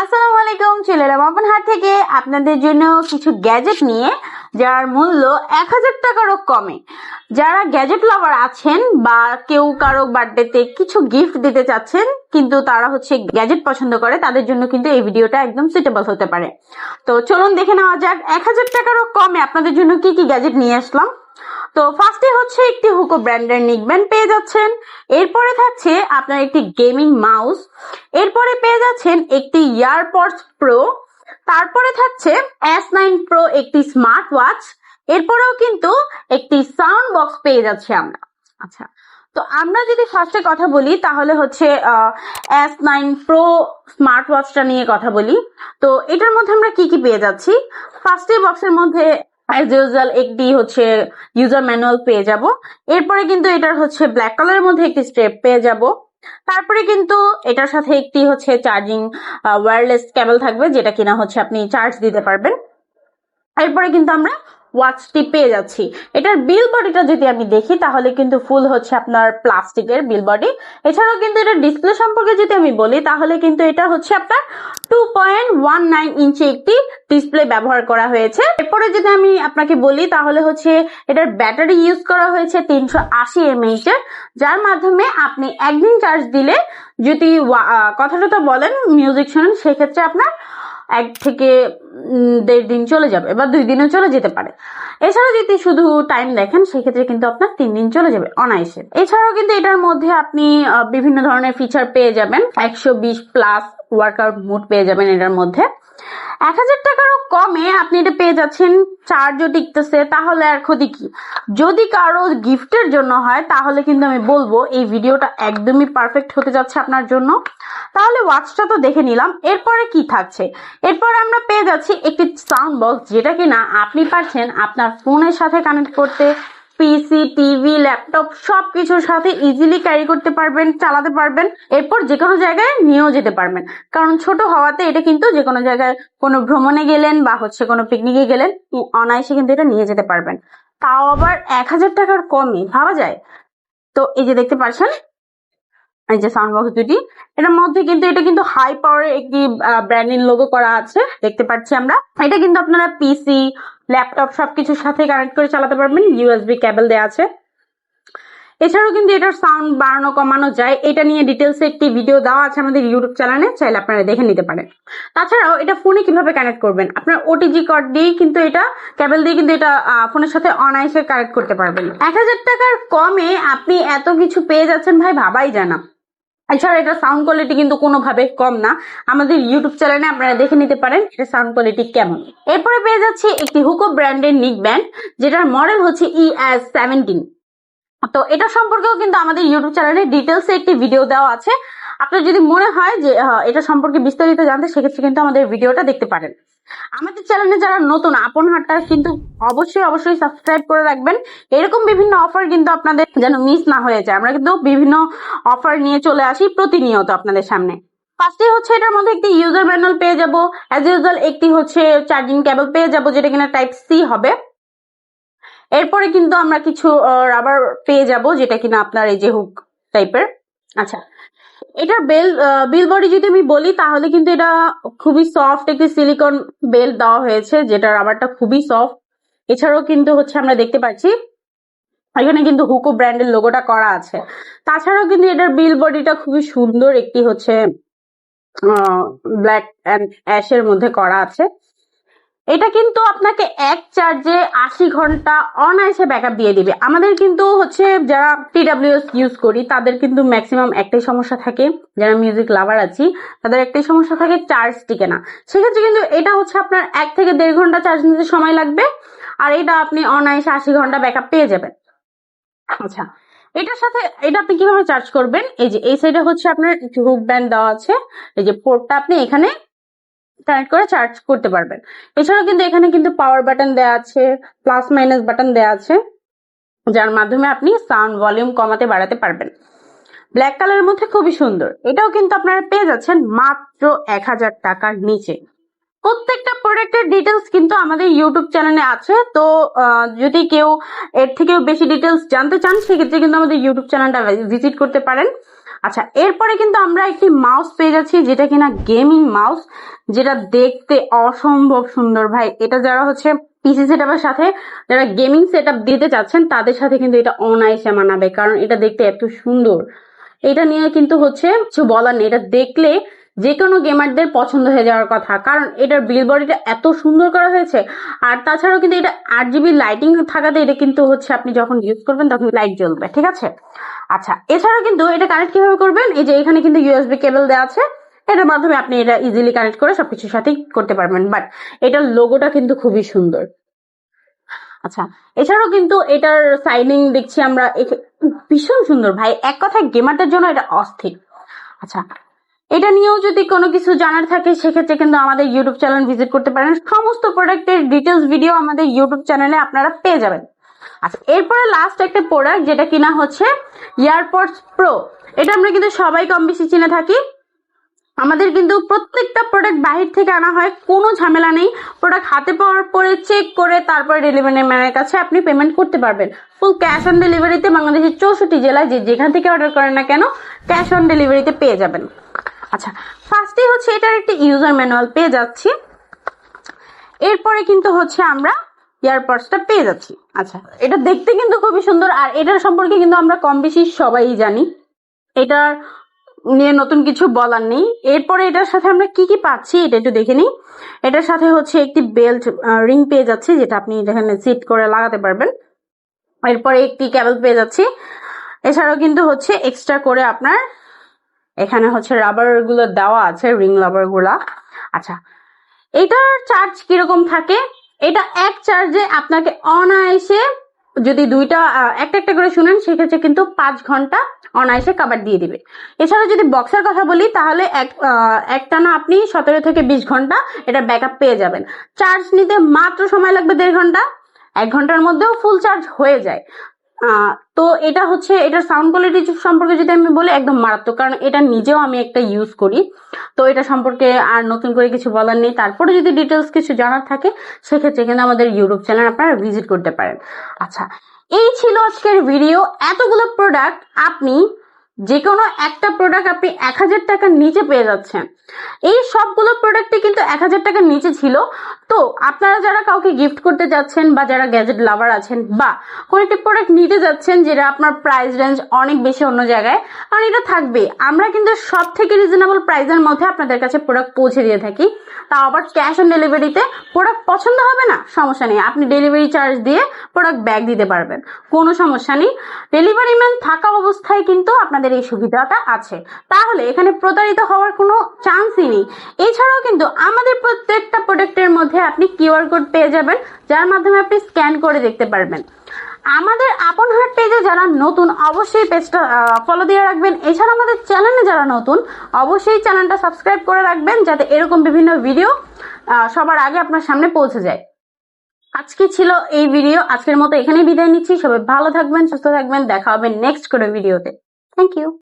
আসসালামু আলাইকুম, চলে এলাম আপনার হাট থেকে। আপনাদের জন্য কিছু গ্যাজেট নিয়ে, যার মূল্য এক হাজার টাকারও কমে। যারা গ্যাজেট লাভার আছেন বা কেউ কারও বার্থডেতে কিছু গিফট দিতে চাচ্ছেন, কিন্তু তারা হচ্ছে গ্যাজেট পছন্দ করে, তাদের জন্য কিন্তু এই ভিডিওটা একদম সুইটেবল হতে পারে। তো চলুন দেখে নেওয়া যাক, এক হাজার টাকারও কমে। আপনাদের জন্য কি কি গ্যাজেট নিয়ে আসলাম? তো ফার্স্টে হচ্ছে একটি হুকো ব্র্যান্ডের নিকব্যান্ড পেয়ে যাচ্ছেন। এরপরে থাকছে আপনার একটি গেমিং মাউস। এরপরে পেয়ে যাচ্ছেন একটি ইয়ারপডস প্রো। তারপরে থাকছে এস নাইন প্রো একটি স্মার্ট ওয়াচ এরপরেও কিন্তু একটি সাউন্ড বক্স পেয়ে যাচ্ছে আমরা। আচ্ছা তো আমরা যদি ফার্স্টে কথা বলি, তাহলে হচ্ছে এস নাইন প্রো স্মার্ট ওয়াচটা নিয়ে কথা বলি। তো এটার মধ্যে আমরা কি কি পেয়ে যাচ্ছি? ফার্স্টে বক্সের মধ্যে অ্যাজ ইউজুয়াল একটি হচ্ছে ইউজার ম্যানুয়াল পেয়ে যাব। এরপরে কিন্তু এটার হচ্ছে ব্ল্যাক কালারের মধ্যে একটি স্টেপ পেয়ে যাব। তারপরে কিন্তু এটার সাথে একটি হচ্ছে চার্জিং ওয়্যারলেস কেবল থাকবে, যেটা কিনা হচ্ছে আপনি চার্জ দিতে পারবেন। এরপরে কিন্তু আমরা ওয়াচটি পেয়ে যাচ্ছি। এটার বিল বডিটা যদি আমি দেখি, তাহলে কিন্তু ফুল হচ্ছে আপনার প্লাস্টিকের বিল বডি এছাড়াও কিন্তু এটা ডিসপ্লে সম্পর্কে যদি আমি বলি, তাহলে কিন্তু এটা হচ্ছে আপনার two point one nine inch একটি ডিসপ্লে ব্যবহার করা হয়েছে। এরপরে যদি আমি আপনাকে বলি, তাহলে হচ্ছে এটার ব্যাটারি ইউজ করা হয়েছে তিনশো আশি এমএইচ এর, যার মাধ্যমে আপনি একদিন চার্জ দিলে যদি কথাটা বলেন মিউজিক শুনেন, সেক্ষেত্রে আপনার এক থেকে দেড় দিন চলে যাবে বা দুই দিনও চলে যেতে পারে। এছাড়া যদি শুধু টাইম দেখেন, সেক্ষেত্রে কিন্তু আপনার তিন দিন চলে যাবে অনায়াসে। এছাড়াও কিন্তু এটার মধ্যে আপনি বিভিন্ন ধরনের ফিচার পেয়ে যাবেন। একশো বিশ প্লাস ওয়ার্কআউট মুড পেয়ে যাবেন এটার মধ্যে। এক হাজার টাকারও কমে আপনি এটা পেয়ে যাচ্ছেন চার্জও টিকতেছে, তাহলে আর ক্ষতি কি? যদি কারও গিফটের জন্য হয়, তাহলে কিন্তু আমি বলব, এই ভিডিওটা একদমই পারফেক্ট হতে যাচ্ছে আপনার জন্য। তাহলে ওয়াচটা তো দেখে নিলাম, এরপরে কি থাকছে? এরপরে আমরা পেয়ে যাচ্ছি একটি সাউন্ড বক্স যেটা কিনা আপনি পারছেন আপনার ফোনের সাথে কানেক্ট করতে। পিসি টিভি ল্যাপটপ সব কিছুর সাথে ইজিলি ক্যারি করতে পারবেন, চালাতে পারবেন। এরপর যে কোনো জায়গায় নিয়েও যেতে পারবেন। কারণ ছোট হওয়াতে এটা কিন্তু যে কোনো জায়গায় কোনো ভ্রমণে গেলেন বা হচ্ছে কোনো পিকনিকে গেলেন অনায়াসে কিন্তু এটা নিয়ে যেতে পারবেন। তাও আবার এক হাজার টাকার কমই, ভাবা যায়? তো এই যে দেখতে পাচ্ছেন এই যে সাউন্ড বক্স দুটি। এটার মধ্যে কিন্তু, এটা কিন্তু হাই পাওয়ার একটি ব্র্যান্ডিং লোগো করা আছে, দেখতে পাচ্ছি আমরা। এটা কিন্তু আপনারা পিসি ল্যাপটপ সবকিছুর সাথে কানেক্ট করে চালাতে পারবেন। ইউএসবি কেবল দেওয়া আছে। এছাড়াও কিন্তু এটার সাউন্ড বাড়ানো, কমানো যায়। এটা নিয়ে ডিটেলস একটি ভিডিও দেওয়া আছে আমাদের ইউটিউব চ্যানেলে চাইলে আপনারা দেখে নিতে পারেন। তাছাড়াও এটা ফোনে কীভাবে কানেক্ট করবেন? আপনার ওটিজি কার্ড দিয়েই কিন্তু এটা কেবল দিয়ে কিন্তু এটা ফোনের সাথে অনায়াসে কানেক্ট করতে পারবেন। এক হাজার টাকার কমে আপনি এত কিছু পেয়ে যাচ্ছেন ভাই, ভাবাই জানা এছাড়া এটা সাউন্ড কোয়ালিটি কিন্তু কোনোভাবে কম না। আমাদের ইউটিউব চ্যানেলে আপনারা দেখে নিতে পারেন এটা সাউন্ড কোয়ালিটি কেমন। এরপরে পেয়ে যাচ্ছি একটি হুকো ব্র্যান্ডের নিক ব্যান্ড যেটার মডেল হচ্ছে ই এস সেভেন্টিন তো এটা সম্পর্কেও কিন্তু আমাদের ইউটিউব চ্যানেলে ডিটেলস একটি ভিডিও দেওয়া আছে। আপনার যদি মনে হয় যে এটা সম্পর্কে বিস্তারিত জানতে, সেক্ষেত্রে কিন্তু আমাদের ভিডিওটা দেখতে পারেন। আমাদের চ্যানেলে যারা নতুন, আপন হাটটা কিন্তু অবশ্যই অবশ্যই সাবস্ক্রাইব করে রাখবেন। এরকম বিভিন্ন অফার কিন্তু আপনাদের যেন মিস না হয়ে যায়। আমরা কিন্তু বিভিন্ন অফার নিয়ে চলে আসি প্রতিনিয়ত আপনাদের সামনে। ফার্স্টে হচ্ছে এটার মধ্যে একটি ইউজার ম্যানুয়াল পেয়ে যাব। অ্যাজ ইউজুয়াল একটি হচ্ছে চার্জিং কেবল পেয়ে যাব, যেটা কিনা টাইপ সি হবে। এরপরে কিন্তু আমরা কিছু রাবার পেয়ে যাব, যেটা কিনা আপনার এই যে হুক টাইপের আচ্ছা এটার বেল বিল বডি যদি আমি বলি, তাহলে কিন্তু এটা খুবই সফট একটি সিলিকন বেল দেওয়া হয়েছে, যেটা রাবারটা খুবই সফট এছাড়াও কিন্তু হচ্ছে আমরা দেখতে পাচ্ছি, এখানে কিন্তু হুকো ব্র্যান্ডের লোগোটা করা আছে। তাছাড়াও কিন্তু এটার বিল বডিটা খুবই সুন্দর একটি হচ্ছে ব্ল্যাক অ্যান্ড অ্যাশের মধ্যে করা আছে। এটা কিন্তু আপনাকে এক চার্জে আশি ঘণ্টা অনায়াসে ব্যাকআপ দিয়ে দিবে। আমাদের কিন্তু হচ্ছে যারা টিডাব্লিউএস ইউজ করি, তাদের কিন্তু ম্যাক্সিমাম একটাই সমস্যা থাকে। যারা মিউজিক লাভার আছি, তাদের একটাই সমস্যা থাকে চার্জ টিকে না। সেক্ষেত্রে কিন্তু এটা হচ্ছে আপনার এক থেকে দেড় ঘণ্টা চার্জ নিতে সময় লাগবে, আর এটা আপনি অনায়াসে আশি ঘণ্টা ব্যাকআপ পেয়ে যাবেন। আচ্ছা এটার সাথে, এটা আপনি কীভাবে চার্জ করবেন? এই যে, এই সাইডে হচ্ছে আপনার হুক ব্যান্ড দেওয়া আছে। এই যে পোর্টটা আপনি এখানে কানেক্ট করে চার্জ করতে পারবেন। এছাড়াও কিন্তু এখানে কিন্তু পাওয়ার বাটন দেওয়া আছে প্লাস মাইনাস বাটন দেওয়া আছে, যার মাধ্যমে আপনি সাউন্ড ভলিউম কমাতে বাড়াতে পারবেন। ব্ল্যাক কালারের মধ্যে খুবই সুন্দর। এটাও কিন্তু আপনারা পেয়ে যাচ্ছেন মাত্র এক হাজার টাকার নিচে। প্রত্যেকটা প্রোডাক্টের ডিটেলস কিন্তু আমাদের ইউটিউব চ্যানেলে আছে। তো যদি কেউ এর থেকেও বেশি ডিটেলস জানতে চান, সেক্ষেত্রে কিন্তু আমাদের ইউটিউব চ্যানেলটা ভিজিট করতে পারেন। আচ্ছা এরপরে কিন্তু আমরা একটি মাউস পেয়ে যাচ্ছি, যেটা কিনা গেমিং মাউস যেটা দেখতে অসম্ভব সুন্দর। ভাই, এটা যারা হচ্ছে পিসি সেটআপের সাথে যারা গেমিং সেটআপ দিতে চাচ্ছেন, তাদের সাথে কিন্তু এটা অনায়াসে মানাবে, কারণ এটা দেখতে এত সুন্দর। এটা নিয়ে কিন্তু হচ্ছে কিছু বলার নেই। এটা দেখলে যে কোনো গেমারদের পছন্দ হয়ে যাওয়ার কথা। কারণ এটার বিল বডিটা এত সুন্দর করা হয়েছে, আর তাছাড়াও কিন্তু এটা আট জিবি লাইটিং থাকাতে এটা কিন্তু হচ্ছে আপনি যখন ইউজ করবেন তখন লাইট জ্বলবে, ঠিক আছে? আচ্ছা এছাড়াও কিন্তু এটা কানেক্ট কীভাবে করবেন? এই যে এখানে কিন্তু ইউএসবি কেবল দেওয়া আছে, এটার মাধ্যমে আপনি এটা ইজিলি কানেক্ট করে সবকিছুর সাথেই করতে পারবেন। বাট এটার লোগোটা কিন্তু খুবই সুন্দর। আচ্ছা এছাড়াও কিন্তু এটার সাইনিং দেখছি আমরা ভীষণ সুন্দর ভাই। এক কথায় গেমারদের জন্য এটা অস্থির। আচ্ছা এটা নিয়েও যদি কোনো কিছু জানার থাকে, সেক্ষেত্রে কিন্তু আমাদের ইউটিউব চ্যানেল ভিজিট করতে পারেন। সমস্ত প্রোডাক্টের ডিটেলস ভিডিও আমাদের ইউটিউব চ্যানেলে আপনারা পেয়ে যাবেন। আচ্ছা এরপরে লাস্ট একটা প্রোডাক্ট যেটা কিনা হচ্ছে ইয়ারপডস প্রো এটা আমরা কিন্তু সবাই কম বেশি চিনে থাকি। আমাদের কিন্তু প্রত্যেকটা প্রোডাক্ট বাহির থেকে আনা হয়, কোনো ঝামেলা নেই। প্রোডাক্ট হাতে পাওয়ার পরে চেক করে তারপরে ডেলিভারি ম্যানের কাছে আপনি পেমেন্ট করতে পারবেন। ফুল ক্যাশ অন ডেলিভারিতে বাংলাদেশের চৌষট্টি জেলায় যে যেখান থেকে অর্ডার করেন না কেন ক্যাশ অন ডেলিভারিতে পেয়ে যাবেন। আচ্ছা ফার্স্টে হচ্ছে এটার একটা ইউজার ম্যানুয়াল পেয়ে যাচ্ছি। এরপরে কিন্তু হচ্ছে আমরা ইয়ারপডসটা পেয়ে যাচ্ছি। আচ্ছা এটা দেখতে কিন্তু খুবই সুন্দর, আর এটার সম্পর্কে কিন্তু আমরা কম বেশি সবাই জানি। এটার নিয়ে নতুন কিছু বলার নেই। এরপরে এটার সাথে আমরা কি কি পাচ্ছি, এটা একটু দেখে নিই। এটার সাথে হচ্ছে একটি বেল্ট রিং পেয়ে যাচ্ছে, যেটা আপনি এখানে সিট করে লাগাতে পারবেন। এরপরে একটি কেবল পেয়ে যাচ্ছি। এছাড়াও কিন্তু হচ্ছে এক্সট্রা করে আপনার এখানে হচ্ছে রাবারগুলো দেওয়া আছে রিং রাবারগুলা। আচ্ছা এটার চার্জ কীরকম থাকে? এটা এক চার্জে আপনাকে অনায়াসে যদি দুইটা একটা একটা করে শুনেন সেক্ষেত্রে কিন্তু পাঁচ ঘণ্টা অনায়াসে কাবার দিয়ে দিবে। এছাড়া যদি বক্সের কথা বলি তাহলে এক আহ, একটানা আপনি সতেরো থেকে বিশ ঘণ্টা এটা ব্যাকআপ পেয়ে যাবেন। চার্জ নিতে মাত্র সময় লাগবে দেড় ঘণ্টা। এক ঘণ্টার মধ্যেও ফুল চার্জ হয়ে যায়। তো এটা হচ্ছে, এটার সাউন্ড কোয়ালিটি সম্পর্কে যদি আমি বলি, একদম মারাত্মক। কারণ এটা নিজেও আমি একটা ইউজ করি। তো এটা সম্পর্কে আর নতুন করে কিছু বলার নেই। তারপরে যদি ডিটেলস কিছু জানার থাকে, সেক্ষেত্রে কিন্তু আমাদের ইউটিউব চ্যানেল আপনারা ভিজিট করতে পারেন। আচ্ছা এই ছিল আজকের ভিডিও এতগুলো প্রোডাক্ট আপনি যে কোনো একটা প্রোডাক্ট আপনি এক হাজার টাকার নিচে পেয়ে যাচ্ছেন। এই সবগুলো প্রোডাক্টই কিন্তু এক হাজার টাকার নিচে ছিল। তো আপনারা যারা কাউকে গিফট করতে যাচ্ছেন বা যারা গ্যাজেট লাভার আছেন বা কোনো একটি প্রোডাক্ট নিতে যাচ্ছেন যেটা আপনার প্রাইস রেঞ্জ অনেক বেশি অন্য জায়গায়, কারণ এটা থাকবে। আমরা কিন্তু সব থেকে রিজনেবল প্রাইসের মধ্যে আপনাদের কাছে প্রোডাক্ট পৌঁছে দিয়ে থাকি। তাও আবার ক্যাশ অন ডেলিভারিতে প্রোডাক্ট পছন্দ হবে না, সমস্যা নেই। আপনি ডেলিভারি চার্জ দিয়ে প্রোডাক্ট ব্যাগ দিতে পারবেন। কোনো সমস্যা নেই। ডেলিভারি ম্যান থাকা অবস্থায় কিন্তু আপনাদের এই সুবিধাটা আছে। তাহলে এখানে প্রতারিত হওয়ার কোনো চান্সই নেই। এছাড়াও কিন্তু আমাদের প্রত্যেকটা প্রোডাক্টের মধ্যে আপনি কিউআর কোড পেয়ে যাবেন, যার মাধ্যমে আপনি স্ক্যান করে দেখতে পারবেন। আমাদের আপন হাট পেজে যারা নতুন, অবশ্যই পেজটা ফলো দিয়ে রাখবেন। এছাড়া আমাদের চ্যানেলে যারা নতুন, অবশ্যই চ্যানেলটা সাবস্ক্রাইব করে রাখবেন, যাতে এরকম বিভিন্ন ভিডিও সবার আগে আপনার সামনে পৌঁছে যায়। আজকে ছিল এই ভিডিও আজকের মতো এখানেই বিদায় নিচ্ছি। সবাই ভালো থাকবেন, সুস্থ থাকবেন। দেখা হবে নেক্সট করে ভিডিওতে Thank you.